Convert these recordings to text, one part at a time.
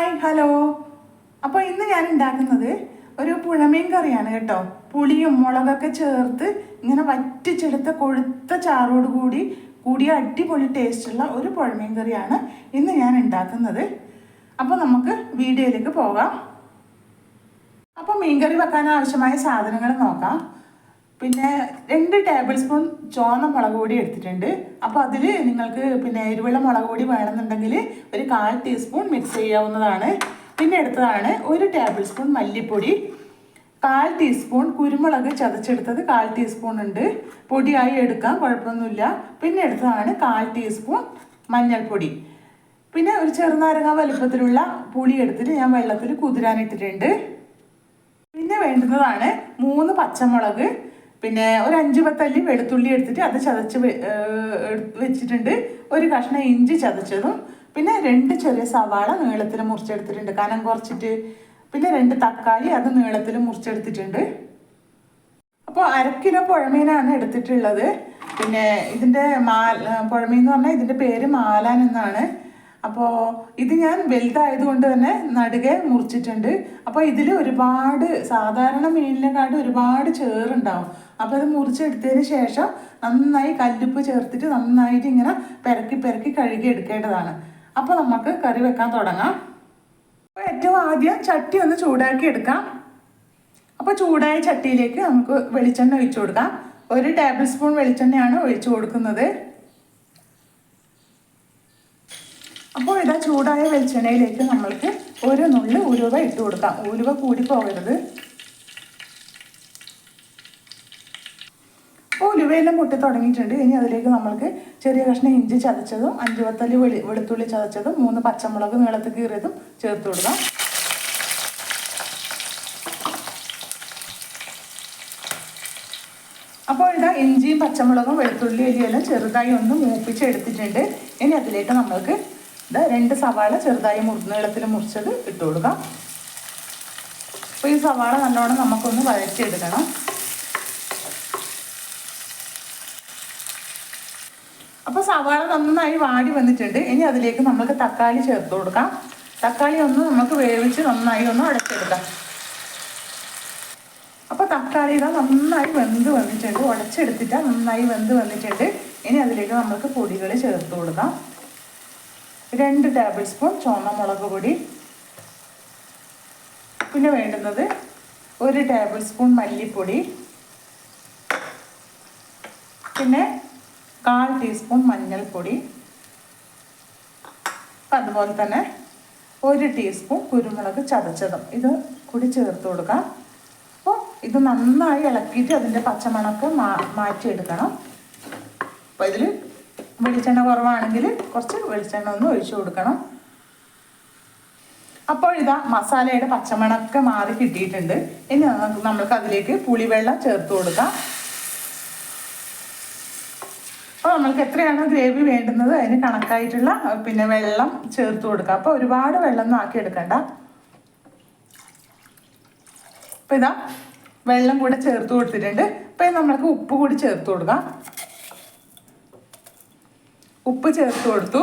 Hi hello അപ്പോൾ ഇന്ന് ഞാൻ ഉണ്ടാക്കുന്നത് ഒരു പുഴമീൻ കറിയാണ് കേട്ടോ. പുളിയും മുളകൊക്കെ ചേർത്ത് ഇങ്ങനെ വറ്റിച്ചെടുത്ത കൊഴുത്ത ചാറോട് കൂടി കൂടിയ അടിപൊളി ടേസ്റ്റുള്ള ഒരു പുഴമീൻ കറിയാണ് ഇന്ന് ഞാൻ ഉണ്ടാക്കുന്നത്. അപ്പോൾ നമുക്ക് വീഡിയോയിലേക്ക് പോകാം. അപ്പോൾ മീൻകറി വെക്കാൻ ആവശ്യമായ സാധനങ്ങൾ നോക്കാം. പിന്നെ രണ്ട് ടേബിൾ സ്പൂൺ ചുവന്ന മുളക് പൊടി എടുത്തിട്ടുണ്ട്. അപ്പോൾ അതിൽ നിങ്ങൾക്ക് പിന്നെ എരിവുള്ള മുളക് പൊടി വേണമെന്നുണ്ടെങ്കിൽ ഒരു കാൽ ടീസ്പൂൺ മിക്സ് ചെയ്യാവുന്നതാണ്. പിന്നെ എടുത്തതാണ് ഒരു ടേബിൾ സ്പൂൺ മല്ലിപ്പൊടി. കാൽ ടീസ്പൂൺ കുരുമുളക് ചതച്ചെടുത്തത് കാൽ ടീസ്പൂൺ ഉണ്ട്. പൊടിയായി എടുക്കാം കുഴപ്പമൊന്നുമില്ല. പിന്നെ എടുത്തതാണ് കാൽ ടീസ്പൂൺ മഞ്ഞൾപ്പൊടി. പിന്നെ ഒരു ചെറുനാരങ്ങ വലുപ്പത്തിലുള്ള പുളി എടുത്തിട്ട് ഞാൻ വെള്ളത്തിൽ കുതിരാനിട്ടിട്ടുണ്ട്. പിന്നെ വേണ്ടുന്നതാണ് മൂന്ന് പച്ചമുളക്. പിന്നെ ഒരു അഞ്ച് പത്തല്ലി വെളുത്തുള്ളി എടുത്തിട്ട് അത് ചതച്ച് വെച്ചിട്ടുണ്ട്. ഒരു കഷ്ണം ഇഞ്ചി ചതച്ചതും പിന്നെ രണ്ട് ചെറിയ സവാള നീളത്തിൽ മുറിച്ചെടുത്തിട്ടുണ്ട്. കനം കുറച്ചിട്ട് പിന്നെ രണ്ട് തക്കാളി അത് നീളത്തിൽ മുറിച്ചെടുത്തിട്ടുണ്ട്. അപ്പോൾ അര കിലോ പുഴമീനാണ് എടുത്തിട്ടുള്ളത്. പിന്നെ ഇതിന്റെ മാ പുഴമീൻ എന്ന് പറഞ്ഞാൽ ഇതിന്റെ പേര് മാലാൻ എന്നാണ്. അപ്പോൾ ഇത് ഞാൻ വലുതായതുകൊണ്ട് തന്നെ നടുകെ മുറിച്ചിട്ടുണ്ട്. അപ്പോൾ ഇതിൽ ഒരുപാട് സാധാരണ മീനിനെക്കാട്ടും ഒരുപാട് ചേറുണ്ടാവും. അപ്പോൾ അത് മുറിച്ചെടുത്തതിന് ശേഷം നന്നായി കല്ലുപ്പ് ചേർത്തിട്ട് നന്നായിട്ട് ഇങ്ങനെ പെരക്കി പെരക്കി കഴുകി എടുക്കേണ്ടതാണ്. അപ്പോൾ നമുക്ക് കറി വെക്കാൻ തുടങ്ങാം. അപ്പോൾ ഏറ്റവും ആദ്യം ചട്ടി ഒന്ന് ചൂടാക്കി എടുക്കാം. അപ്പോൾ ചൂടായ ചട്ടിയിലേക്ക് നമുക്ക് വെളിച്ചെണ്ണ ഒഴിച്ചു കൊടുക്കാം. ഒരു ടേബിൾ സ്പൂൺ വെളിച്ചെണ്ണയാണ് ഒഴിച്ചു കൊടുക്കുന്നത് അപ്പോൾ ഇതാ ചൂടായ വെളിച്ചെണ്ണയിലേക്ക് നമ്മൾക്ക് ഒരു നുള്ളി ഉലുവ ഇട്ട് കൊടുക്കാം. ഉലുവ കൂടി പോകരുത്. ഉലുവയെല്ലാം പൊട്ടി തുടങ്ങിയിട്ടുണ്ട്. ഇനി അതിലേക്ക് നമ്മൾക്ക് ചെറിയ കഷ്ണം ഇഞ്ചി ചതച്ചതും അഞ്ച് പത്തല്ലി വെളി വെളുത്തുള്ളി ചതച്ചതും മൂന്ന് പച്ചമുളക് നീളത്തിൽ കീറിയതും ചേർത്ത് കൊടുക്കാം. അപ്പോൾ ഇതാ ഇഞ്ചിയും പച്ചമുളകും വെളുത്തുള്ളി അരിയെല്ലാം ചെറുതായി ഒന്ന് മൂപ്പിച്ചെടുത്തിട്ടുണ്ട് ഇനി അതിലേക്ക് നമ്മൾക്ക് ഇതാ രണ്ട് സവാള ചെറുതായി മുറിഞ്ഞ നീളത്തിൽ മുറിച്ചത് ഇട്ട് കൊടുക്കാം. അപ്പോൾ ഈ സവാള നല്ലോണം നമുക്കൊന്ന് വഴറ്റിയെടുക്കണം. അപ്പോൾ സവാള നന്നായി വാടി വന്നിട്ടുണ്ട്. ഇനി അതിലേക്ക് നമുക്ക് തക്കാളി ചേർത്ത് കൊടുക്കാം. തക്കാളി ഒന്ന് നമുക്ക് വേവിച്ച് നന്നായി ഒന്ന് അടച്ചെടുക്കാം അപ്പോൾ തക്കാളി ഇതാ നന്നായി വെന്ത് വന്നിട്ടുണ്ട്. ഉടച്ചെടുത്തിട്ട് നന്നായി വെന്ത് വന്നിട്ടുണ്ട്. ഇനി അതിലേക്ക് നമുക്ക് പൊടികൾ ചേർത്ത് കൊടുക്കാം. രണ്ട് ടേബിൾ സ്പൂൺ ചുവന്ന മുളക് പൊടി. പിന്നെ വേണ്ടുന്നത് ഒരു ടേബിൾ സ്പൂൺ മല്ലിപ്പൊടി. പിന്നെ കാൽ ടീസ്പൂൺ മഞ്ഞൾപ്പൊടി. അതുപോലെ തന്നെ ഒരു ടീസ്പൂൺ കുരുമുളക് ചതച്ചതും. ഇത് കൂടി ചേർത്ത് കൊടുക്കാം. അപ്പോൾ ഇത് നന്നായി ഇളക്കിയിട്ട് അതിന്റെ പച്ചമണക്ക് മാറ്റിയെടുക്കണം. അപ്പോൾ ഇതിൽ വെളിച്ചെണ്ണ കുറവാണെങ്കിൽ കുറച്ച് വെളിച്ചെണ്ണ ഒന്ന് ഒഴിച്ചു കൊടുക്കണം. അപ്പോൾ ഇതാ മസാലയുടെ പച്ചമണൊക്കെ മാറി കിട്ടിയിട്ടുണ്ട്. ഇനി നമുക്ക് നമ്മൾക്ക് അതിലേക്ക് പുളിവെള്ളം ചേർത്ത് കൊടുക്കാം. അപ്പോൾ നമ്മൾക്ക് എത്രയാണ് ഗ്രേവി വേണ്ടുന്നത് അതിന് കണക്കായിട്ടുള്ള പിന്നെ വെള്ളം ചേർത്ത് കൊടുക്കുക അപ്പോൾ ഒരുപാട് വെള്ളം ഒന്നും ആക്കി എടുക്കണ്ട. അപ്പോൾ ഇതാ വെള്ളം കൂടെ ചേർത്ത് കൊടുത്തിട്ടുണ്ട്. അപ്പോൾ നമ്മൾക്ക് ഉപ്പ് കൂടി ചേർത്ത് കൊടുക്കാം. ഉപ്പ് ചേർത്ത് കൊടുത്തു.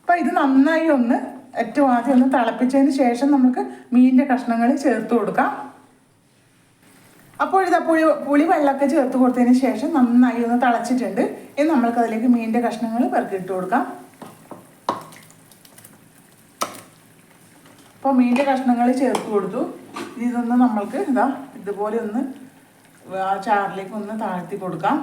അപ്പം ഇത് നന്നായി ഒന്ന് ഏറ്റവും ആദ്യം ഒന്ന് തിളപ്പിച്ചതിന് ശേഷം നമുക്ക് മീനിന്റെ കഷ്ണങ്ങൾ ചേർത്ത് കൊടുക്കാം. അപ്പോൾ ഇതാ പുളി പുളി വെള്ളമൊക്കെ ചേർത്ത് കൊടുത്തതിന് ശേഷം നന്നായി ഒന്ന് തിളച്ചിട്ടുണ്ട്. ഇനി നമ്മൾക്ക് അതിലേക്ക് മീനിന്റെ കഷ്ണങ്ങൾ പെറുക്കിയിട്ട് കൊടുക്കാം. അപ്പോൾ മീനിന്റെ കഷ്ണങ്ങൾ ചേർത്ത് കൊടുത്തു. ഇതൊന്ന് നമ്മൾക്ക് ഇതാ ഇതുപോലെ ഒന്ന് ആ ചാറിലേക്ക് ഒന്ന് താഴ്ത്തി കൊടുക്കാം.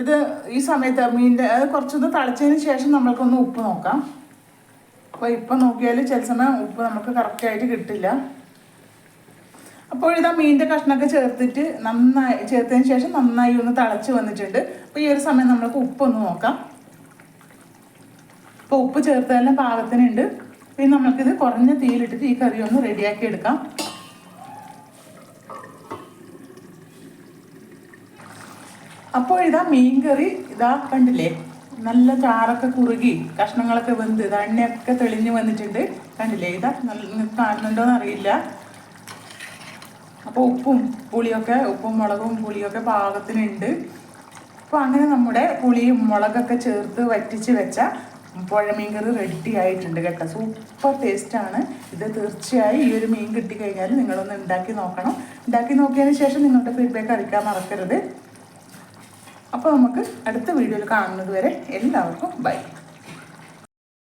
ഇത് ഈ സമയത്ത് മീനിന്റെ അത് കുറച്ചൊന്ന് തളിച്ചതിന് ശേഷം നമ്മൾക്കൊന്ന് ഉപ്പ് നോക്കാം. അപ്പോൾ ഇപ്പം നോക്കിയാൽ ചില സമയം ഉപ്പ് നമുക്ക് കറക്റ്റായിട്ട് കിട്ടില്ല. അപ്പോൾ ഇതാ മീനിന്റെ കഷ്ണമൊക്കെ ചേർത്തിട്ട് നന്നായി ചേർത്തതിന് ശേഷം നന്നായി ഒന്ന് തിളച്ച് വന്നിട്ടുണ്ട്. അപ്പോൾ ഈ ഒരു സമയം നമ്മൾക്ക് ഉപ്പൊന്ന് നോക്കാം. അപ്പോൾ ഉപ്പ് ചേർത്തതെല്ലാം പാകത്തിനുണ്ട്. പിന്നെ നമ്മൾക്കിത് കുറഞ്ഞ തീയിലിട്ടിട്ട് ഈ കറി ഒന്ന് റെഡിയാക്കി എടുക്കാം. അപ്പോൾ ഇതാ മീൻ കറി ഇതാ കണ്ടില്ലേ നല്ല ചാറൊക്കെ കുറുകി കഷ്ണങ്ങളൊക്കെ വെന്ത് ഇതാ എണ്ണയൊക്കെ തെളിഞ്ഞു വന്നിട്ടുണ്ട്. കണ്ടില്ലേ ഇതാ നല്ല കാണുന്നുണ്ടോന്ന് അറിയില്ല. അപ്പോൾ ഉപ്പും പുളിയൊക്കെ ഉപ്പും മുളകും പുളിയൊക്കെ പാകത്തിനുണ്ട്. അപ്പോൾ അങ്ങനെ നമ്മുടെ പുളിയും മുളകൊക്കെ ചേർത്ത് വറ്റിച്ച് വെച്ച പുഴമീൻ കറി റെഡി ആയിട്ടുണ്ട് കേട്ടോ. സൂപ്പർ ടേസ്റ്റാണ് ഇത് തീർച്ചയായും ഈ ഒരു മീൻ കിട്ടിക്കഴിഞ്ഞാൽ നിങ്ങളൊന്ന് ഉണ്ടാക്കി നോക്കണം. ഉണ്ടാക്കി നോക്കിയതിന് ശേഷം നിങ്ങളുടെ ഫീഡ്ബാക്ക് അറിയിക്കാൻ മറക്കരുത്. അപ്പോൾ നമുക്ക് അടുത്ത വീഡിയോയിൽ കാണുന്നത് വരെ എല്ലാവർക്കും ബൈ.